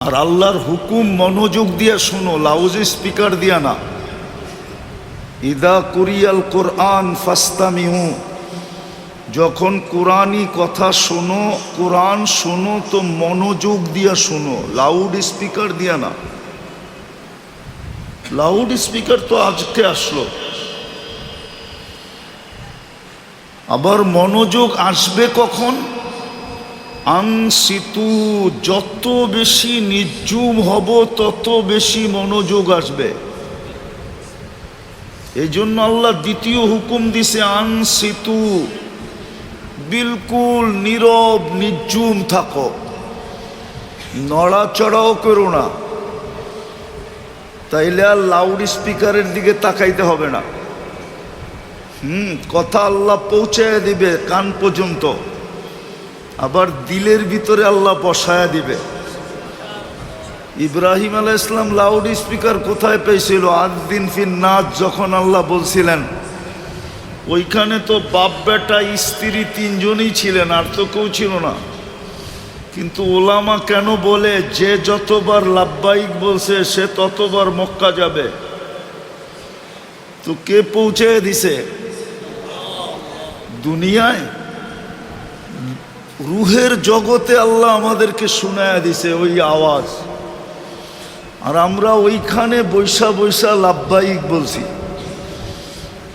আর আল্লাহর হুকুম মনোযোগ দিয়ে শোনো লাউজ স্পিকার দিয়া না। ইদা কুরিয়াল কোরআন ফাস্তামিহু যখন কোরআনই কথা শোনো, কোরআন শোনো তো মনোযোগ দিয়া শোনো লাউড স্পিকার দিয়া না। লাউড স্পিকার তো আজকে আসলো। আবার মনোযোগ আসবে কখন? আংসিতু যত বেশি নির্জুম হব, তত বেশি মনোযোগ আসবে। এই জন্য আল্লাহ দ্বিতীয় হুকুম দিছে আনসিতু বিলকুল নীরব, নির্জুম থাকো। নড়াচড়াও করো না। তাইলে আর লাউড স্পিকারের দিকে তাকাইতে হবে না। হুম, কথা আল্লাহ পৌঁছায় দিবে কান পর্যন্ত। আবার দিলের ভিতরে আল্লাহ বসায়া দিবে। ইব্রাহিম আলাহ ইসলাম লাউড স্পিকার কোথায় পেয়েছিল? আজ দিন ফির নাচ যখন আল্লাহ বলছিলেন, ওইখানে তো বাপ বেটা, স্ত্রী তিনজনই ছিলেন, আর তো কেউ ছিল না। কিন্তু ওলামা কেন বলে, যে যতবার লাভবাহিক বলছে, সে ততবার মক্কা যাবে? তো কে পৌঁছে দিছে? দুনিয়ায়? রুহের জগতে আল্লাহ আমাদেরকে শোনায় দিছে ওই আওয়াজ। আর আমরা ওইখানে বৈশা বৈশা লাভবাহিক বলছি।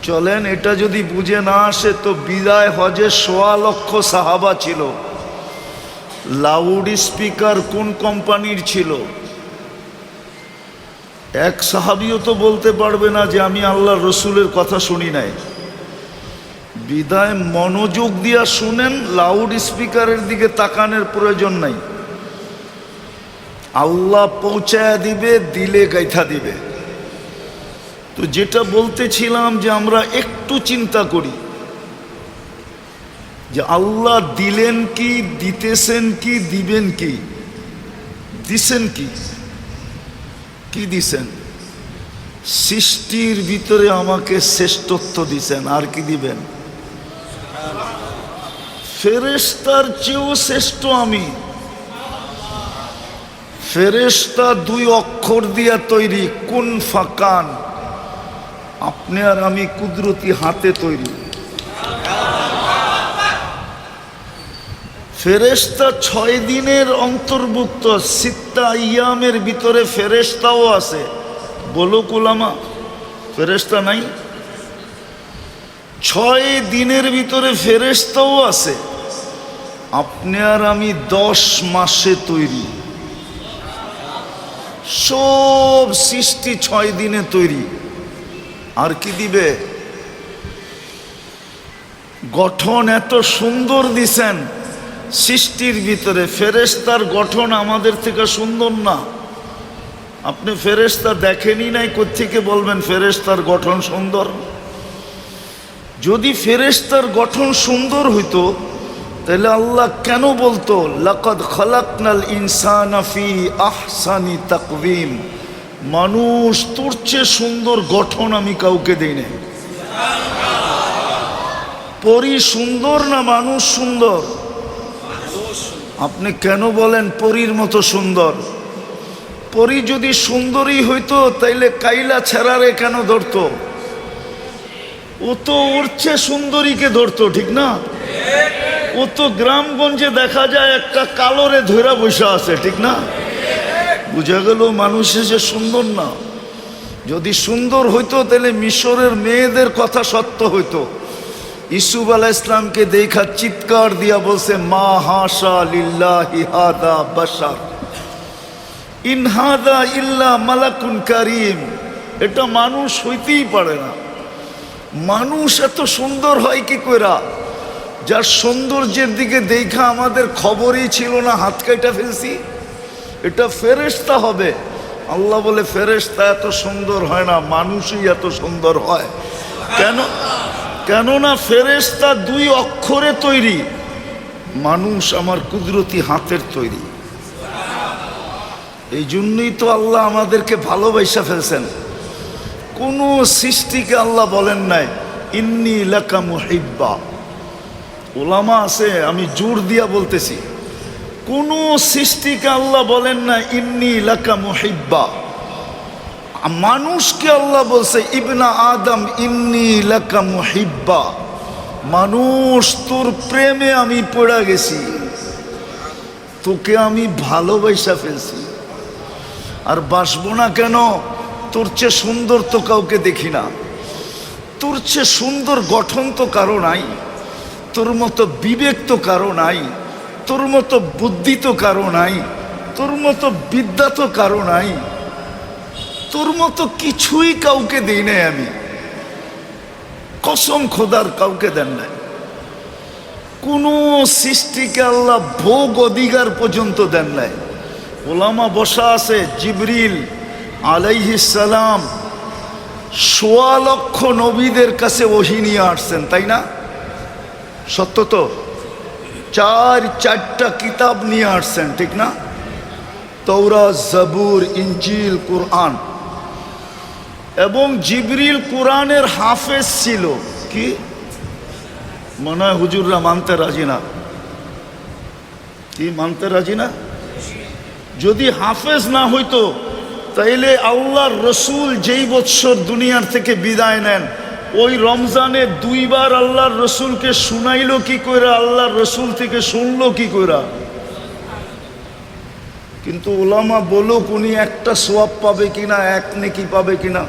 চলেন, এটা যদি বুঝে না আসে তো বিদায় হজে সোয়া লক্ষ সাহাবা ছিল। লাউড স্পিকার কোন কোম্পানির ছিল? এক সাহাবিও তো বলতে পারবে না যে আমি আল্লাহ রসুলের কথা শুনি নাই। বিদায় মনোযোগ দিয়া শুনেন লাউড স্পিকারের দিকে তাকানোর প্রয়োজন নাই। আল্লাহ পৌঁছায় দিবে, দিলে গাইথা দিবে। তো যেটা বলতেছিলাম যে আমরা একটু চিন্তা করি, যে আল্লাহ দিলেন কি, দিতেছেন কি, দিবেন কি, দিছেন কি কি দিছেন? সৃষ্টির ভিতরে আমাকে শ্রেষ্ঠত্ব দিছেন, আর কি দিবেন? ফেরেস্তার চেয়েও শ্রেষ্ঠ আমি। ফেরেস্তা দুই অক্ষর দিয়া তৈরি, কোন ফাকান। আপনি আর আমি কুদরতি হাতে তৈরি। ফেরেস্তা ছয় দিনের অন্তর্ভুক্ত, সিত্তা ইয়ামের ভিতরে ফেরেস্তাও আছে। বলো কুলামা ফেরেস্তা নাই? ছয় দিনের ভিতরে ফেরেস্তাও আছে। আপনি আর আমি দশ মাসে তৈরি। সব সৃষ্টি ছয় দিনে তৈরি। আর কি দিবে? গঠন এত সুন্দর দিছেন। সৃষ্টির ভিতরে ফেরেস্তার গঠন আমাদের থেকে সুন্দর না। আপনি ফেরেস্তা দেখেনি নাই কোথেকে বলবেন ফেরেস্তার গঠন সুন্দর? যদি ফেরেস্তার গঠন সুন্দর হইতো তাহলে আল্লাহ কেন বলতো, লাকদ খলাকনাল ইনসান ফি আহসানি তাকবিম মানুষ তোর চেয়ে সুন্দর গঠন আমি কাউকে দেই নাই। পরি সুন্দর না মানুষ সুন্দর? আপনি কেন বলেন পরীর মতো সুন্দর? পরি যদি সুন্দরই হইতো, তাইলে কাইলা ছেড়ারে কেন ধরতো? ও তো ওর চেয়ে সুন্দরীকে ধরতো, ঠিক না? ও তো গ্রামগঞ্জে দেখা যায় একটা কালোরে ধৈরা বসে আছে, ঠিক না? বুঝা গেল মানুষের যে সুন্দর না। যদি সুন্দর হইতো, তাহলে মিশরের মেয়েদের কথা সত্য হইতো। ইসুফ আলাহ ইসলামকে দেখা চিৎকার দিয়া বলছে, মা হাসা লিল্লাহি হাদা বাসার ইনহাদা ইল্লা মালাকুন কারিম। এটা মানুষ হইতেই পারে না। মানুষ এত সুন্দর হয় কি কইরা? যার সৌন্দর্যের দিকে দেখা আমাদের খবরই ছিল না, হাত কাইটা ফেলছি। এটা ফেরেস্তা হবে। আল্লাহ বলে ফেরেস্তা এত সুন্দর হয় না, মানুষই এত সুন্দর হয়। কেন? কেননা ফেরেস্তা দুই অক্ষরে তৈরি। মানুষ আমার কুদরতি হাতের তৈরি। এই জন্যই তো আল্লাহ আমাদেরকে ভালোবাসা ফেলছেন। কোনো সৃষ্টিকে আল্লাহ বলেন নাই, ইন্নি লাকা মুহিব্বা। ওলামা আছে, আমি জোর দিয়া বলতেছি। কোন সৃষ্টিকে আল্লাহ বলেন না, ইন্নি লাকা মুহিব্বা। মানুষকে আল্লাহ বলছে, ইবনা আদম, ইন্নি লাকা মুহিব্বা। মানুষ, তোর প্রেমে আমি পড়ে গেছি। তোকে আমি ভালোবাসা ফেলছি। আর বাসবো না কেন? তোর চেয়ে সুন্দর তো কাউকে দেখি না। তোর চেয়ে সুন্দর গঠন তো কারও নাই। তোর মতো বিবেক তো কারও নাই, তোর মতো বুদ্ধি তো কারও নাই, তোর মতো বিদ্যা তো কারও নাই, তোর মতো কিছুই কাউকে দিই নাই আমি। কসম খোদার কাউকে দেন নাই। কোনো সৃষ্টিকে আল্লাহ ভোগ অধিকার পর্যন্ত দেন নাই। ওলামা বসা আছে জিবরিল আলাইহিস সালাম, সোয়া লক্ষ নবীদের কাছে ওহি নিয়ে আসছেন, তাই না? সত্য তো? চার, চারটা কিতাব নিয়ে আসছেন, ঠিক না? তৌরা জবুর ইঞ্জিল কোরআন। এবং জিবরিল কোরআনের হাফেজ ছিল। কি? মনে হয় হুজুররা মানতে রাজি না। কি, মানতে রাজি না? যদি হাফেজ না হইতো, তাইলে আল্লাহর রসুল যেই বৎসর দুনিয়ার থেকে বিদায় নেন ওই রমজানে দুইবার আল্লাহর রসুলকে শুনাইলো কি কইরা, আল্লাহর রসুল থেকে শুনলো কি কইরা? কিন্তু ওলামা বলো উনি একটা সোয়াব পাবে কিনা, এক নেকি পাবে কিনা?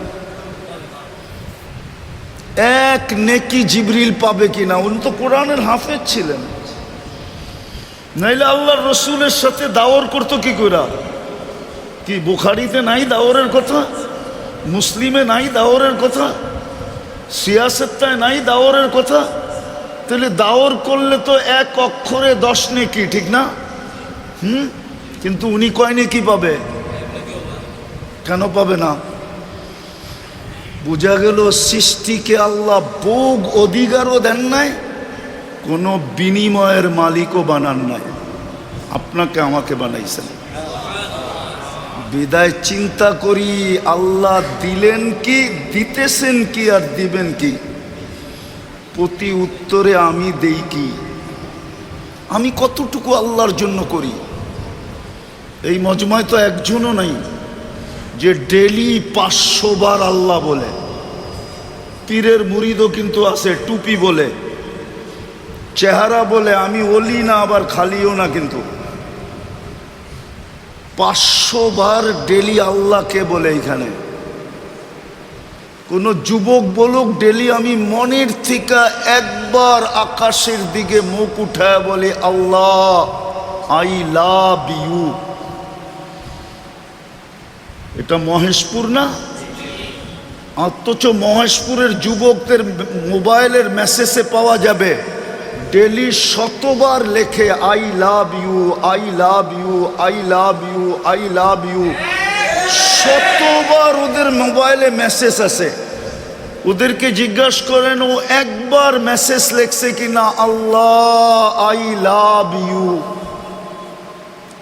এক নেকি জিবরিল পাবে কিনা? উনি তো কোরআনের হাফেজ ছিলেন। নাইলে আল্লাহর রসুলের সাথে দাওয়ার করতো কি কইরা? কি, বুখারিতে নাই দাওয়ারের কথা? মুসলিমে নাই দাওয়ারের কথা? সিয়াসত্তায় নাই, দাওয়ারের কথা? তাহলে দাওয়ার করলে তো এক অক্ষরে দশ নেকি, ঠিক না? হুম? কিন্তু উনি কয় নেকি পাবে? কেন পাবে না? বোঝা গেল সৃষ্টিকে আল্লাহ ভোগ অধিকারও দেন নাই, কোনো বিনিময়ের মালিকও বানান নাই। আপনাকে আমাকে বানাইছেন। বিদায় চিন্তা করি, আল্লাহ দিলেন কি, দিতেছেন কি আর দিবেন কি? প্রতি উত্তরে আমি দেই কি? আমি কতটুকু আল্লাহর জন্য করি? এই মজমায় তো একজনও নাই, যে ডেলি পাঁচশো বার আল্লাহ বলে। পীরের মুরিদও কিন্তু আছে, টুপি বলে। চেহারা বলে, আমি ওলি না, আবার খালিও না কিন্তু। পাঁচশো বার ডেলি আল্লাহকে বলে এখানে। কোনো যুবক বলুক, ডেলি আমি মনের থেকে একবার আকাশের দিকে মুখ উঠায় বলে, আল্লাহ, আই লাভ ইউ। এটা মহেশপুর না? অথচ মহেশপুরের যুবকদের মোবাইলের মেসেজে পাওয়া যাবে। ডেলি শতবার লেখে, I love you, I love you, I love you, I love you. শতবার ওদের মোবাইলে মেসেজ আছে ওদেরকে জিজ্ঞাসা করেন, ও একবার মেসেজ লেখছে কিনা? Allah, I love you.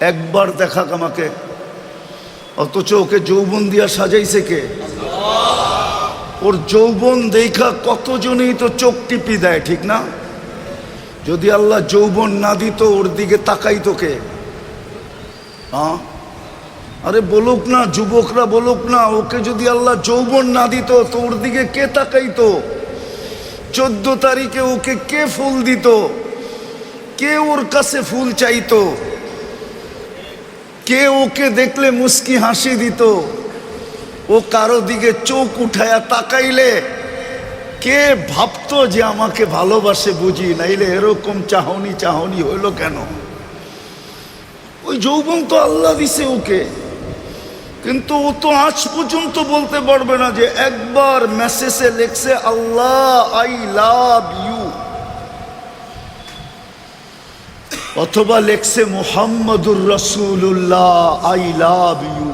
একবার দেখাক আমাকে। অথচ ওকে যৌবন দিয়া সাজাইছে কে? ওর যৌবন দেখা কতজনই তো চোখ টিপি দেয়, ঠিক না? যদি আল্লাহ যৌবন না দিত, ওর দিকে তাকাইতো কে হ্যাঁ আরে বলুক না, যুবকরা বলুক না, ওকে যদি আল্লাহ যৌবন না দিত, তো ওর দিকে কে তাকাইতো? চোদ্দ তারিখে ওকে কে ফুল দিত? কে ওর কাছে ফুল চাইতো? কে ওকে দেখলে মুস্কি হাসি দিত? ও কারও দিকে চোখ উঠায়া তাকাইলে কে ভাবতো যে আমাকে ভালোবাসে বুঝি? নাইলে এরকম চাহনি চাহনি হইল কেন? ওই যৌবন তো আল্লাহ দিছে ওকে। কিন্তু ও তো আজ পর্যন্ত বলতে পারবে না যে একবার মেসেজে লেখছে, আল্লাহ আই লাভ ইউ অথবা লেখছে, মোহাম্মদুর রসুল্লাহ আই লাভ ইউ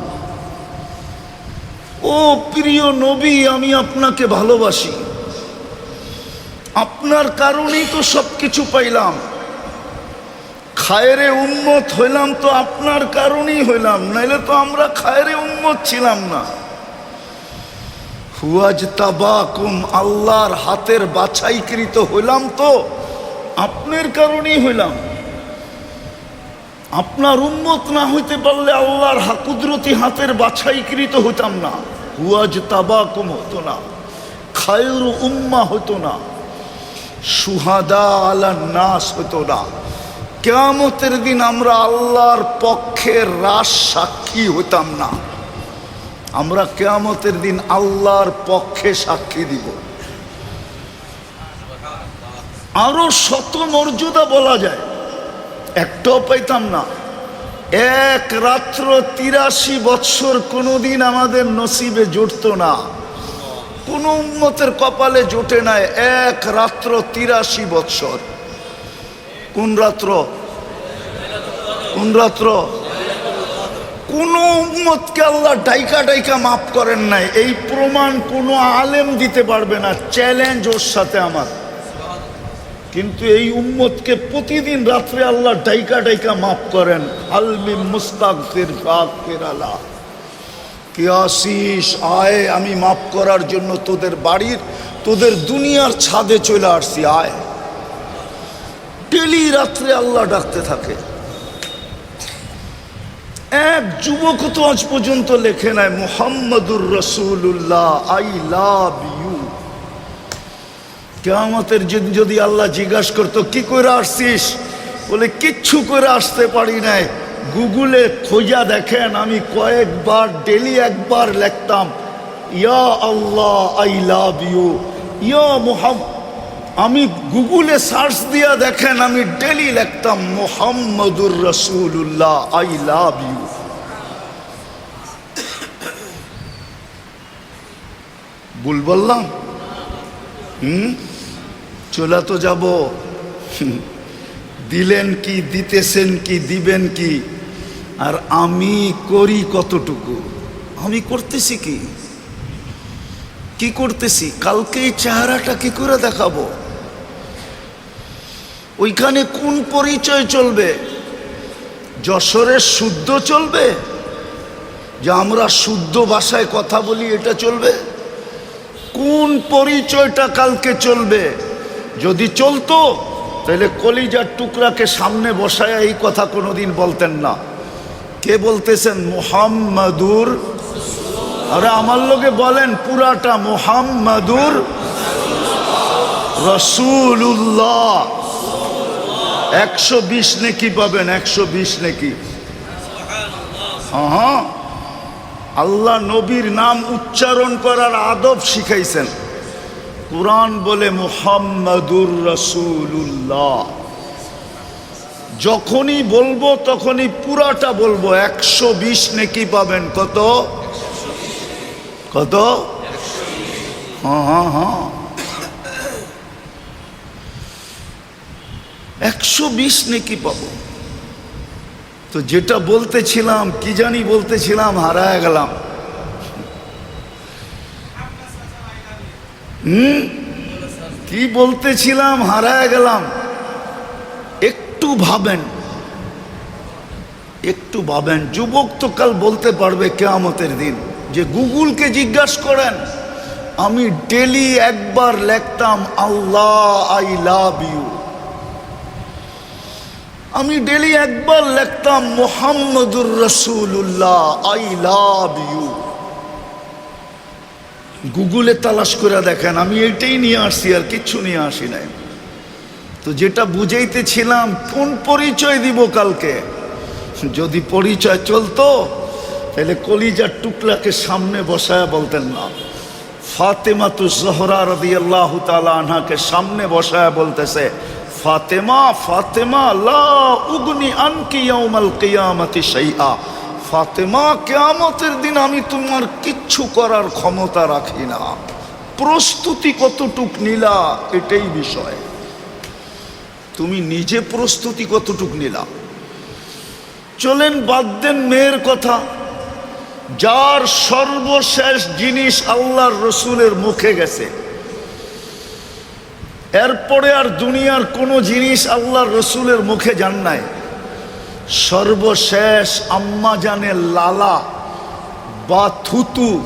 ও প্রিয় নবী, আমি আপনাকে ভালোবাসি। আপনার কারণেই তো সব কিছু পাইলাম। খায়রে উন্মত হইলাম তো আপনার কারণেই হইলাম, নাইলে তো আমরা খায়রে উন্মত ছিলাম না। হুয়াজ তাবাকুম আল্লাহর হাতের বাছাইকৃত হইলাম তো আপনার কারণেই হইলাম। আপনার উন্মত না হইতে পারলে আল্লাহর কুদরতি হাতের বাছাইকৃত হইতাম না। হুয়াজ তাবাকুম হতো না, খায়রু উম্মা হতো না। সুহাদা আলা নাস হতো না। কেয়ামতের দিন আমরা আল্লাহর পক্ষে রাস সাক্ষী হতাম না। আমরা কেয়ামতের দিন আল্লাহর পক্ষে সাক্ষী দিব। আরও শত মর্যাদা বলা যায়। একটাও পাইতাম না। এক রাত্র তিরাশি বৎসর কোনোদিন আমাদের নসিবে জুটত না। কোন উন্মতের কপালে জোটে নাই এক রাত্র তিরাশি বৎসর। কোন রাত্র? কোন রাত্র? কোন উম্মতকে আল্লাহ ডাইকা ডাইকা মাফ করেন নাই। এই প্রমাণ কোনো আলেম দিতে পারবে না, চ্যালেঞ্জ ওর সাথে আমার। কিন্তু এই উম্মতকে প্রতিদিন রাত্রে আল্লাহ ডাইকা ডাইকা মাফ করেন। আলমি মুস্তাকফির ফাকির আলা কে আসিস আয়, আমি মাফ করার জন্য তোদের বাড়ির, তোদের দুনিয়ার ছাদে চলে আসছি, আয়। ডেলি রাত্রে আল্লাহ ডাকতে থাকে। এক যুবক তো আজ পর্যন্ত লেখে নাই, মোহাম্মদুর রসুল্লাহ আই লাভ ইউ। কেয়ামতের যদি আল্লাহ জিজ্ঞাসা করতো, কি করে আসছিস? বলে, কিচ্ছু করে আসতে পারি নাই। গুগলে খোঁজা দেখেন, আমি কয়েকবার, ডেলি একবার লিখতাম, ইয়া আল্লাহ, আই লাভ ইউ, ইয়া মোহাম আমি গুগলে সার্চ দিয়া দেখেন, আমি ডেলি লিখতাম, মোহাম্মদুর রসুল্লাহ আই লাভ ইউ। ভুল বললাম? হুম? চলে তো যাব। দিলেন কি, দিতেছেন কি, দিবেন কি? আর আমি করি কতটুকু? আমি করতেছি কি? কি করতেছি? কালকে চেহারাটা কি করে দেখাবো? ওইখানে কোন পরিচয় চলবে? যশোরের শুদ্ধ চলবে? যে আমরা শুদ্ধ ভাষায় কথা বলি, এটা চলবে? কোন পরিচয়টা কালকে চলবে? যদি চলতো তাহলে কলিজার টুকরাকে সামনে বসায় এই কথা কোনোদিন বলতেন না। কে বলতেছেন? মোহাম্মদুর। আরে আমার লোকে বলেন পুরাটা মোহাম্মদুর রসুল্লাহ একশো বিশ নেকি পাবেন, একশো বিশ নেকি। হ্যাঁ আল্লাহ নবীর নাম উচ্চারণ করার আদব শিখাইছেন। কোরআন বলে মুহাম্মাদুর রসুল্লাহ যখনই বলব তখনই পুরাটা বলব। একশো বিশ নেকি পাবেন। কত? কত? হ্যাঁ হ্যাঁ হ্যাঁ। একশো বিশ নেকি পাবো। তো যেটা বলতেছিলাম, কি জানি বলতেছিলাম, হারায় গেলাম। হুম কি বলতেছিলাম? হারায় গেলাম। একটু ভাবেন। একটু ভাবেন। যুবক তো কাল বলতে পারবে কেয়ামতের দিন যে গুগলকে জিজ্ঞাসা করেন, আমি ডেলি একবার লেখতাম, আল্লাহ, আই লাভ ইউ। আমি ডেলি একবার লেখতাম, মোহাম্মদুর রসুল্লাহ আই লাভ ইউ। গুগলে তালাশ করে দেখেন, আমি এইটাই নিয়ে আসছি আর কিচ্ছু নিয়ে আসি নাই। তো যেটা বুঝাইতেছিলাম, কোন পরিচয় দিব কালকে? যদি পরিচয় চলতো, তাহলে কলিজার টুকলাকে সামনে বসায় বলতেন না। ফাতেমা তু জহরা রদি আল্লাহ আনহাকে সামনে বসায় বলতেছে, ফাতেমা ফাতেমা, লা উগনি আনকি ইয়াউমাল কিয়ামতি শাইআ। ফাতেমা, কিয়ামতের দিন আমি তোমার কিচ্ছু করার ক্ষমতা রাখি না। প্রস্তুতি কতটুক নিলা, এটাই বিষয়। তুমি নিজে প্রস্তুতি কতটুক নিলা? চলেন, বাদ দেন মেয়ের কথা। যার সর্বশেষ জিনিস আল্লাহর রসুলের মুখে গেছে। এরপরে আর দুনিয়ার কোনো জিনিস আল্লাহর রসুলের মুখে যান নাই। সর্বশেষ আম্মাজানের লালা বা থুতু।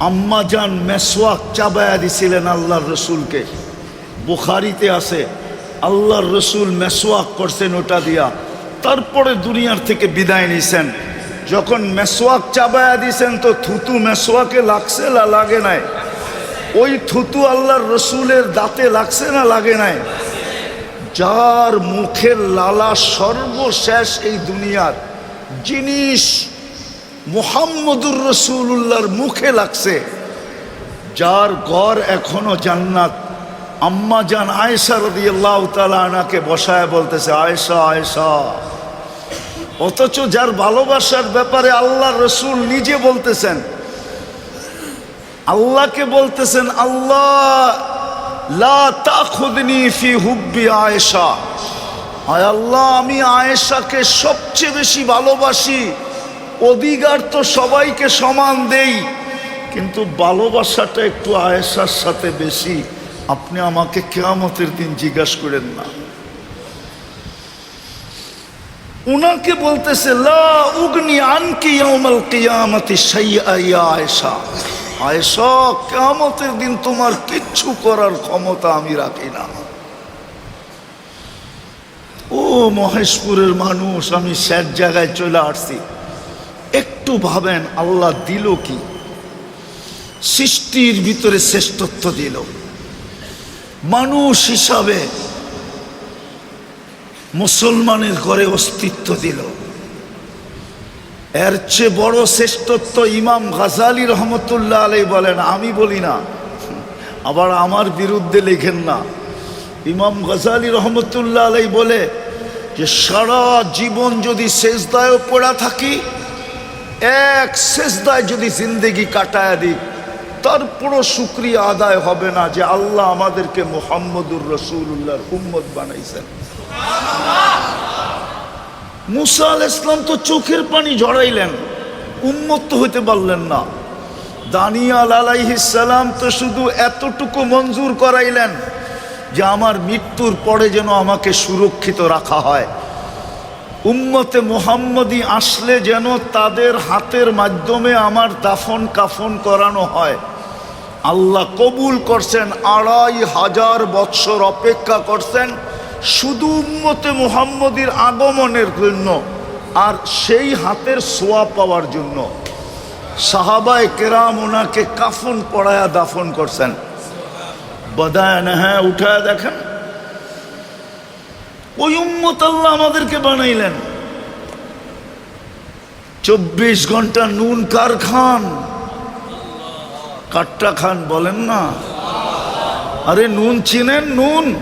আম্মাজান মেসওয়াক চাবায়া দিছিলেন আল্লাহর রসুলকে। বুখারিতে আছে, আল্লাহর রসুল মেসওয়াক করছেন ওটা দিয়া। তারপরে দুনিয়ার থেকে বিদায় নিছেন। যখন মেসোয়াক চাবায়া দিছেন তো থুতু মেসোয়াকে লাগছে না লাগে নাই? ওই থুতু আল্লাহর রসুলের দাঁতে লাগছে না লাগে নাই? যার মুখের লালা সর্বশেষ এই দুনিয়ার জিনিস মুহাম্মদুর রসুল্লাহর মুখে লাগছে, যার ঘর এখনও জান্নাত। আম্মা জান আয়েশা রদি আল্লাহ আনাকে বসায় বলতেছে, আয়েশা আয়েশা। অথচ যার ভালোবাসার ব্যাপারে আল্লাহ রসুল নিজে বলতেছেন, আল্লাহকে বলতেছেন, আল্লাহ আয়েশা। আয় আল্লাহ, আমি আয়েশাকে সবচেয়ে বেশি ভালোবাসি। অধিকার তো সবাইকে সমান দেই, কিন্তু ভালোবাসাটা একটু আয়েশার সাথে বেশি। আপনি আমাকে কেয়ামতের দিন জিজ্ঞাসা করেন না। উনাকে বলতেছে, লা উগনি আনকি ইয়াউমাল কিয়ামতি শাইআ ইয়া আয়েশা। আয়েশা, কেয়ামতের দিন তোমার কিচ্ছু করার ক্ষমতা আমি রাখি না। ও মহেশপুরের মানুষ, আমি স্যার জায়গায় চলে আসছি। একটু ভাবেন, আল্লাহ দিল কি? সৃষ্টির ভিতরে শ্রেষ্ঠত্ব দিল। মানুষ হিসাবে মুসলমানের ঘরে অস্তিত্ব দিল। এর চেয়ে বড় শ্রেষ্ঠত্ব ইমাম গাজালি রহমতুল্লাহ আলাই বলেন, আমি বলি না। আবার আমার বিরুদ্ধে লেখেন না। ইমাম গজালি রহমতুল্লাহ আলাই বলে যে, সারা জীবন যদি শেষদায় পড়া থাকি, এক শেষদায় যদি জিন্দেগি কাটায় দিই, তারপরও শুক্রিয়া আদায় হবে না যে, আল্লাহ আমাদেরকে মোহাম্মদুর রসুল্লাহর উম্মত বানাইছেন। মুসা আল ইসলাম তো চোখের পানি জড়াইলেন, উন্মত্ত হইতে পারলেন না। দানিয়াল আলাইহিসালাম তো শুধু এতটুকু মঞ্জুর করাইলেন যে আমার মৃত্যুর পরে যেন আমাকে সুরক্ষিত রাখা হয়। উম্মতে মোহাম্মদী আসলে যেন তাদের হাতের মাধ্যমে আমার দাফন কাফন করানো হয়। আল্লাহ কবুল করছেন, আড়াই হাজার বৎসর অপেক্ষা করছেন শুধু উম্মতে মোহাম্মদীর আগমনের জন্য আর সেই হাতের সোয়া পাওয়ার জন্য। সাহাবায় কেরাম ওনাকে কাফন পড়ায়া দাফন করছেন। বদায় না হ্যাঁ উঠায় দেখেন। ওই উম্মত আল্লাহ আমাদেরকে বানাইলেন। চব্বিশ ঘণ্টা নুন কার খান? কাট্টা খান বলেন না? আরে নুন চিনেন? নুন।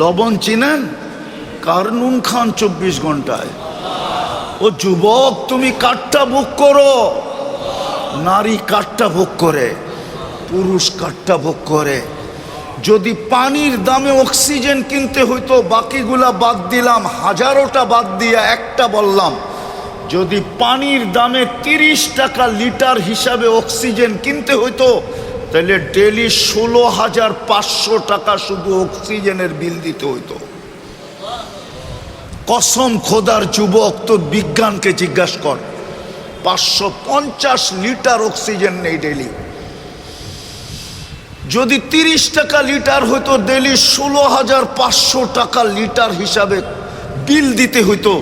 লবণ চিনেন? কার নুন খান চব্বিশ ঘন্টায়? ও যুবক, তুমি কাঠটা ভোগ করো। নারী কাঠটা ভোগ করে, পুরুষ কাঠটা ভোগ করে। যদি পানির দামে অক্সিজেন কিনতে হইতো, বাকিগুলা বাদ দিলাম, হাজারোটা বাদ দিয়ে একটা বললাম, যদি পানির দামে তিরিশ টাকা লিটার হিসাবে অক্সিজেন কিনতে হইতো তাহলে ডেলি ষোলো হাজার পাঁচশো টাকা শুধু অক্সিজেনের বিল দিতে হইতো। কসম খোদার যুবক তো বিজ্ঞানকে জিজ্ঞাসা কর। পাঁচশো পঞ্চাশ লিটার অক্সিজেন নেই ডেলি যদি তিরিশ টাকা লিটার হইতো ডেলি ষোলো হাজার পাঁচশো টাকা লিটার হিসাবে বিল দিতে হইতো।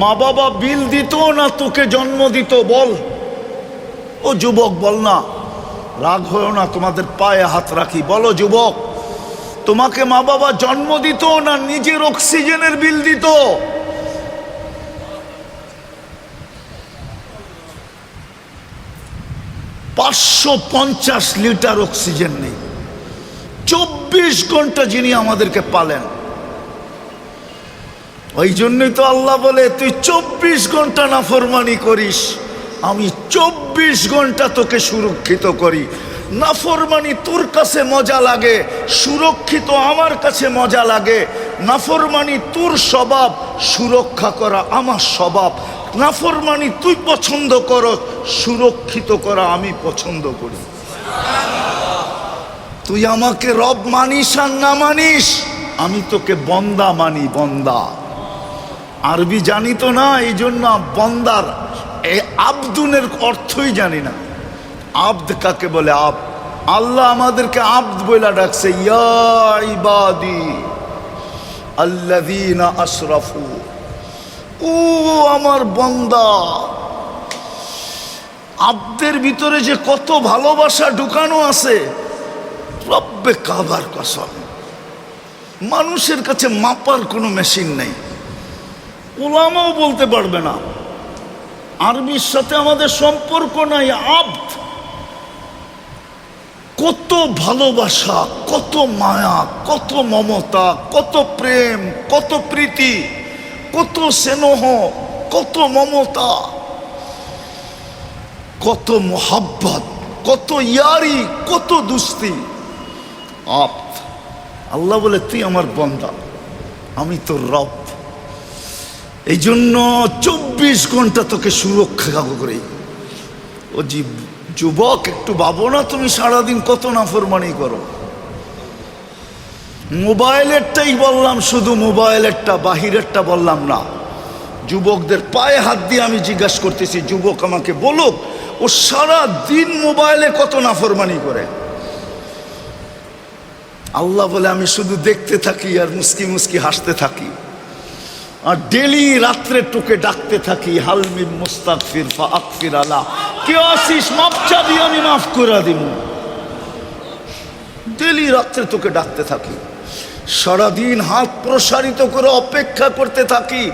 মা বাবা বিল দিত না তোকে জন্ম দিত, বল। ও যুবক, বল না। রাগ হয়েও না, তোমাদের পায়ে হাত রাখি। বলো, যুবক, তোমাকে মা বাবা জন্ম দিত না নিজের অক্সিজেনের বিল দিত? পাঁচশো পঞ্চাশ লিটার অক্সিজেন নেই। চব্বিশ ঘণ্টা যিনি আমাদেরকে পালেন। ওই জন্যই তো আল্লাহ বলে, তুই চব্বিশ ঘণ্টা নাফরমানি করিস। আমি চব্বিশ ঘণ্টা তোকে সুরক্ষিত করি। নাফরমানি তোর কাছে মজা লাগে, সুরক্ষিত আমার কাছে মজা লাগে। নাফরমানি তোর স্বভাব, সুরক্ষা করা আমার স্বভাব। নাফরমানি তুই পছন্দ কর, সুরক্ষিত করা আমি পছন্দ করি। তুই আমাকে রব মানিস আর না মানিস, আমি তোকে বন্দা মানি, বন্দা। আরবি জানি তো না এই জন্য বন্দার এই আবদুনের অর্থই জানি না। আব্দ কাকে বলে? আব। আল্লাহ আমাদেরকে আব্দ বইলা ডাকছে, ইয়া ইবাদি আল্লাযীনা আশরাফু। ও আমার বন্দা, আব্দের ভিতরে যে কত ভালোবাসা ঢুকানো আছে, রব্বে কাবার কসম। মানুষের কাছে মাপার কোনো মেশিন নেই। ওলামাও বলতে পারবে না। আরবির সাথে আমাদের সম্পর্ক নাই, আব্দ। কত ভালোবাসা, কত মায়া, কত মমতা, কত প্রেম, কত প্রীতি, কত স্নেহ, কত মমতা, কত মোহাব্বত, কত ইয়ারি, কত দুস্তি। আপ আল্লাহ বলে, তুই আমার বন্দা আমি তোর রব। এই জন্য চব্বিশ ঘণ্টা তোকে সুরক্ষা করি। ও জীব যুবক, একটু ভাবো না তুমি সারাদিন কত নাফরমানি করো। মোবাইলেরটাই বললাম, শুধু মোবাইলেরটা, বাহিরেরটা বললাম না। যুবকদের পায়ে হাত দিয়ে আমি জিজ্ঞাসা করতেছি, যুবক আমাকে বলুক, ও সারা দিন মোবাইলে কত নাফরমানি করে। আল্লাহ বলে, আমি শুধু দেখতে থাকি আর মুস্কি মুস্কি হাসতে থাকি। আর ডেলি রাত্রে তোকে ডাকতে থাকি হালমি মুস্তাকফির ফা আকফির আলা। কে আসিস, মাপ চাবি আমি মাফ করে দিব। ডেলি রাত্রে তোকে ডাকতে থাকি, সারাদিন হাত প্রসারিত করে অপেক্ষা করতে থাকি।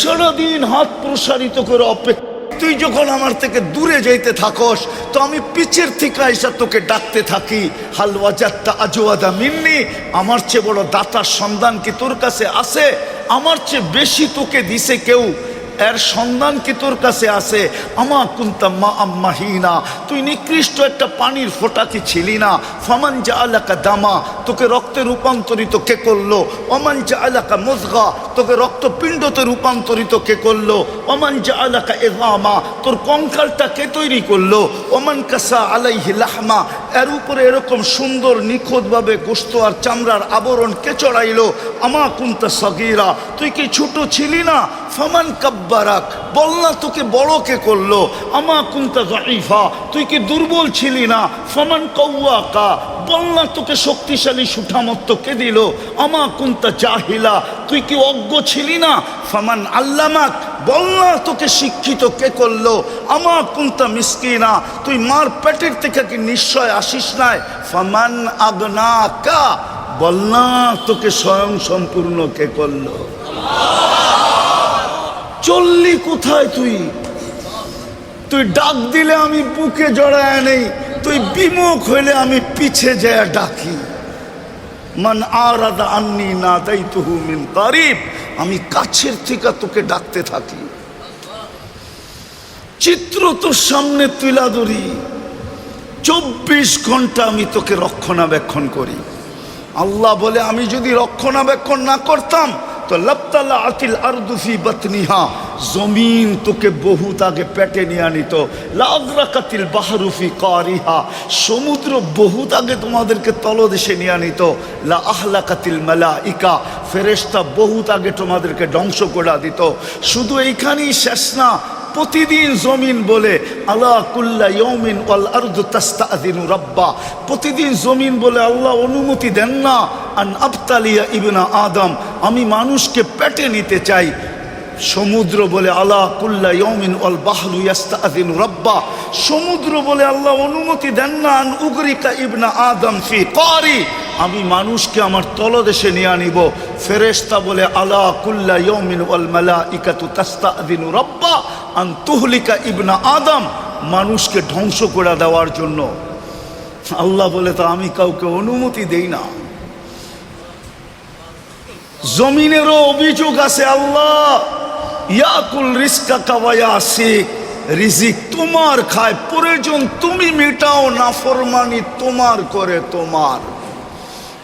সারাদিন হাত প্রসারিত করে অপেক্ষা তুই যখন আমার থেকে দূরে যাইতে থাকস, তো আমি পিছের থেকে আইসা তোকে ডাকতে থাকি। হালওয়া যাত্রা আজোয়াদা মিন্নি, আমার চেয়ে বড় দাতার সন্ধান কি তোর কাছে আছে? আমার চেয়ে বেশি তোকে দিছে কেউ? এর সন্ধান কি তোর কাছে আছে? আমা কুন্তা মা আম্মাহিনা তুই নিকৃষ্ট একটা পানির ফোঁটা কি ছিলি না? ফমান যা আলাকা দামা। তোকে রক্তে রূপান্তরিত কে করল? অমান যা আলাকা মুজগা। তোকে রক্তপিণ্ডতে রূপান্তরিত কে করল? অমান যা আলাকা এজামা। তোর কঙ্কালটা কে তৈরি করল? অমান কাসা আলাইহি লাহমা। এর উপরে এরকম সুন্দর নিখুঁতভাবে গোস্ত আর চামড়ার আবরণ কে চড়াইল? আমা কুন্তা সগিরা। তুই কি ছোট ছিলি না? ফমান কাব্বারাক। বললা তোকে বড় কে করল। আমা কুন্তা জাইফা তুই কি দুর্বল ছিলি না? ফমান কৌয়াকা না তোকে শক্তিশালী সুঠামত্ত কে দিল? আমা কুন্তা জাহিলা, তুই কি অজ্ঞ ছিলি না? ফমান আল্লামাক বল না তোকে শিক্ষিত কে করল? আমা কুন্তা মিসকিনা, তুই মার পেটের থেকে কি নিশ্চয় আসিস নাই? ফমান আগনা কা বল না তোকে স্বয়ং সম্পূর্ণ কে করল? চললি কোথায় তুই? তুই ডাক দিলে আমি বুকে জড়ায় নেই তুই বিমুখ হইলে আমি পিছে যায় ডাকি। মান আরাদা আন্নি না তাই তুহু মিন কারিব, আমি কাছের থেকে তোকে ডাকতে থাকি। চিত্র তোর সামনে তুলা ধরি। চব্বিশ ঘণ্টা আমি তোকে রক্ষণাবেক্ষণ করি। আল্লাহ বলে, আমি যদি রক্ষণাবেক্ষণ না করতাম তো লপ্তালা আকিল আরদুফি বতনিহা। জমিন তোকে বহুত আগে পেটে নিয়ে আনিত। লাগ্রাকাতিল বাহারুফি কারিহা। সমুদ্র বহুত আগে তোমাদেরকে তলদেশে নিয়ে আনিত। লা আহলাকাতিল মালা ইকা ফেরেস্তা বহুত আগে তোমাদেরকে ধ্বংস করে দিত। শুধু এইখানেই শেষ না প্রতিদিন জমিন বলে আল্লাহ কুল্লা ইয়মিন ওয়াল আরদু তাস্তাদিনু রব্বা। প্রতিদিন জমিন বলে, আল্লাহ অনুমতি দেন না, আন আবতালিয়া ইবনা আদম। আমি মানুষকে পেটে নিতে চাই। সমুদ্র বলে আল্লাহ কুল্লা ইয়মিন ওয়াল বাহরু ইয়াস্তাদিনু রব্বা। সমুদ্র বলে, আল্লাহ অনুমতি দেন না, আন উগরিকা ইবনা আদম ফি কারি আমি মানুষকে আমার তলদেশে নিয়ে আনিব। ফেরেস্তা বলে, আলা কুল্লা ইয়মিন ওয়াল মালা ইকাতু তাস্তাদিনু রব্বা। আন তুহলিকা ইবনা আদম, মানুষকে ধ্বংস করে দেওয়ার জন্য। আল্লাহ বলে, তো আমি কাউকে অনুমতি দেই না। জমিনেরও অভিযোগ আছে, আল্লাহ, ইয়াকুল রিস্কা কাওয়ায়া শেখ রিজিক তোমার খায়, প্রয়োজন তুমি মেটাও, নাফরমানি তোমার করে তোমার।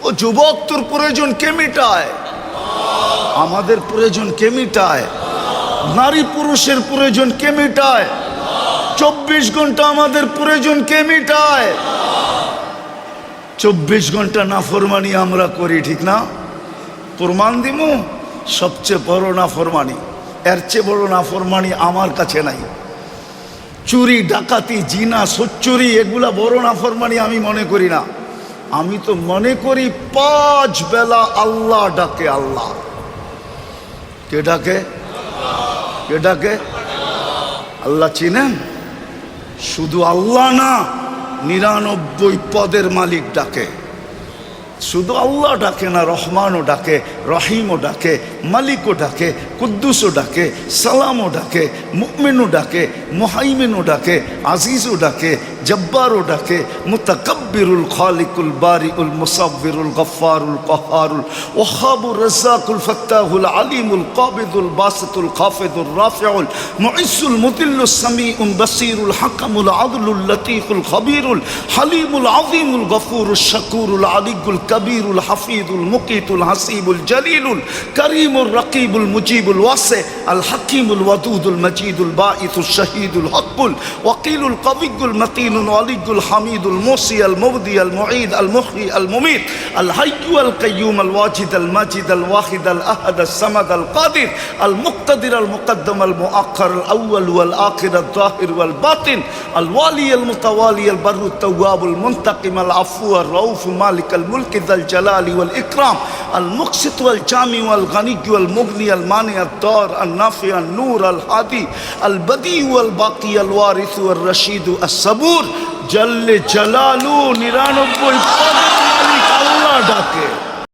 ও যুবক, তোর প্রয়োজন কে মিটায়? আমাদের প্রয়োজন কে মিটায়? নারী পুরুষের প্রয়োজন কে মিটায়? চব্বিশ ঘণ্টা আমাদের প্রয়োজন কে মিটায়? চব্বিশ ঘণ্টা নাফরমানি আমরা করি, ঠিক না? প্রমাণ দিমু? সবচেয়ে বড় নাফরমানি, এর চেয়ে বড় নাফরমানি আমার কাছে নাই। চুরি, ডাকাতি, জিনা, সোচ্চুরি, এগুলা বড় নাফরমানি আমি মনে করি না। আমি তো মনে করি পাঁচ বেলা আল্লাহ ডাকে আল্লাহ। কে ডাকে? কে ডাকে আল্লাহ চিনেন? শুধু আল্লাহ না, নিরানব্বই পদের মালিক ডাকে। শুধু আল্লাহ ডাকে না, রহমানও ডাকে, রহিমও ডাকে, মালিকও ডাকে, কুদ্দুসও ডাকে, সালামও ডাকে মুকমিনও ডাকে, মোহাইমিনও ডাকে, আজিজও ডাকে, জব্বারও ডাকে মুতাকব্বিরুল المدبر الخالق البارئ المصور الغفار القهار الوهاب الرزاق الفتاه العليم القابض الباسط الخافض الرافع المعز المذل السميع البصير الحكم العدل اللطيف الخبير الحليم العظيم الغفور الشكور العلي الكبير الحفيظ المقيت الحسيب الجليل الكريم الرقيب المجيب الواسع الحكيم الودود المجيد الباعث الشهيد الحق الوكيل القوي المتين العلي الحميد الموصي المبدي المعيد المخي المميت الحي القيوم الواجد المجد الواحد الأحد الصمد القادر المقتدر المقدم المؤخر الأول والآخر الظاهر والباطن الوالي المتوالي البر التواب المنتقم العفو الرؤوف مالك الملك ذا الجلال والإكرام المقسط والجامع والغني والمغني المانع الدار النافع النور الهادي البديع والباقي الوارث والرشيد الصبور جل جلاله নিরানব্বই পদের মালিক আল্লাহ ডাকে